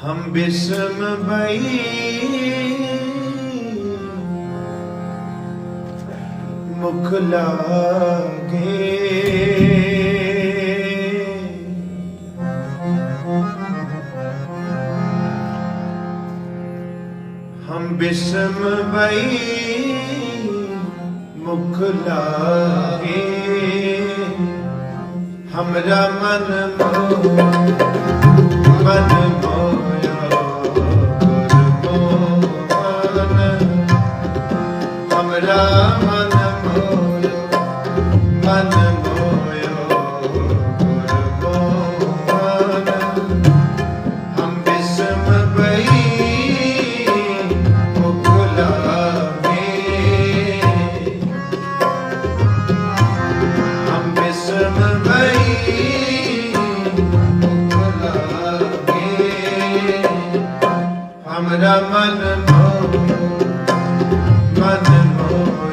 हम बिस्म बई मुख लागे हम बिस्म बई मुख लागे हमरा मन मोह मन मोह हमरा मन मोह मन मोह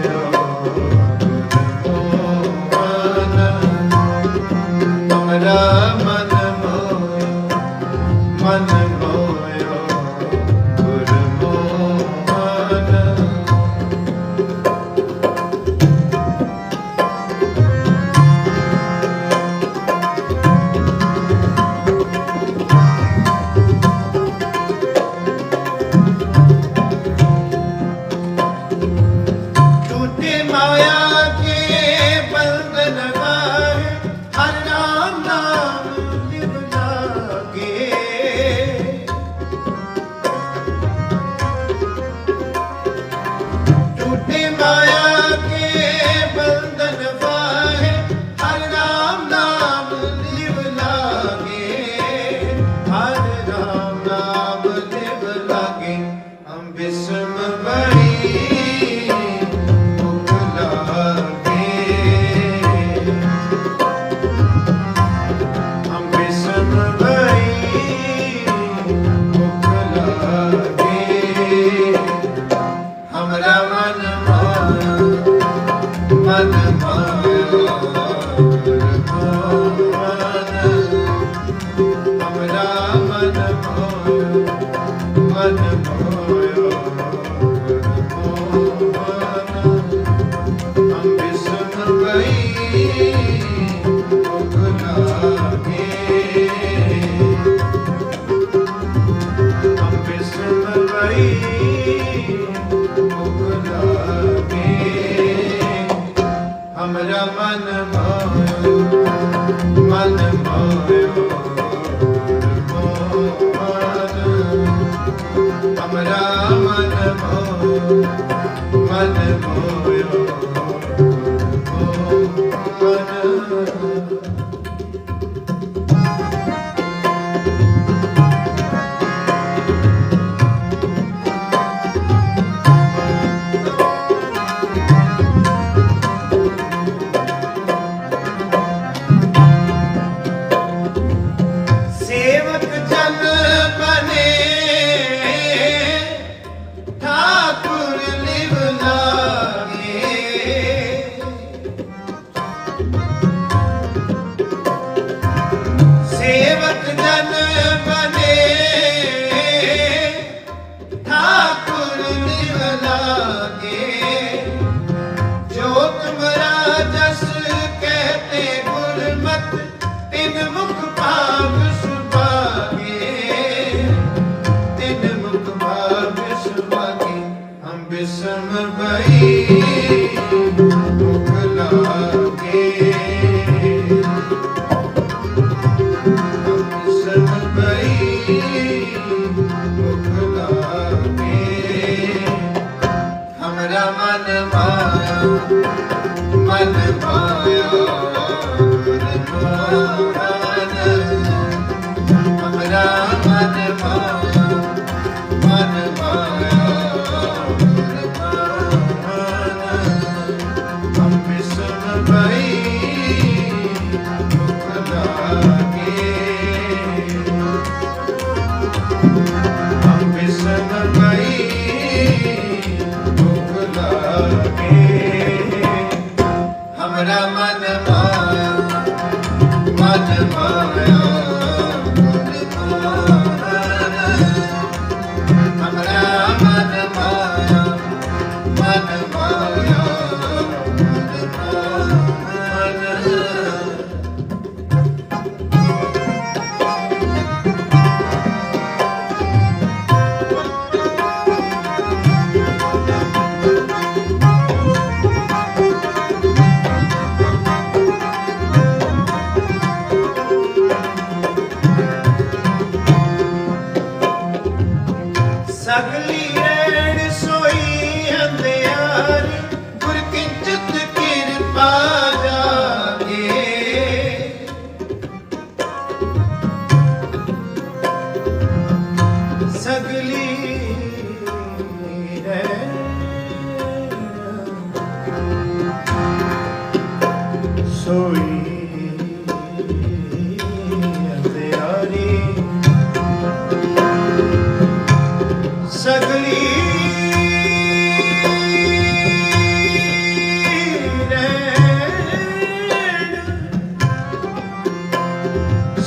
हमरा Maria. levou. ਮਨ ਮਾਇਆ ਮਨ ਮਾਇਆ।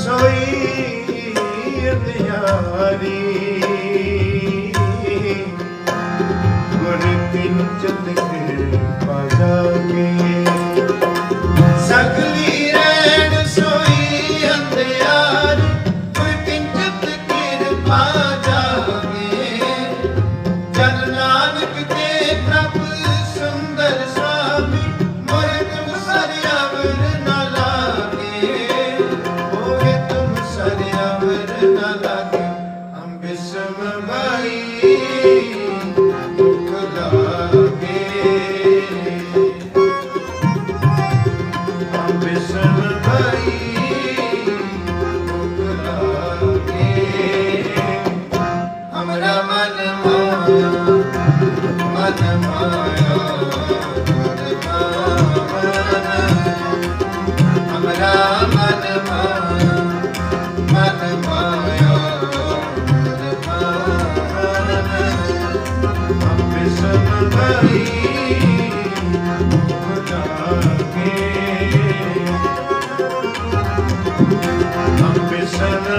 ਸੋਈ ਅੰਧਿਆਰੀ। ਗੁਰ ਕਿੰਚਤ ਕਿਰਪਾ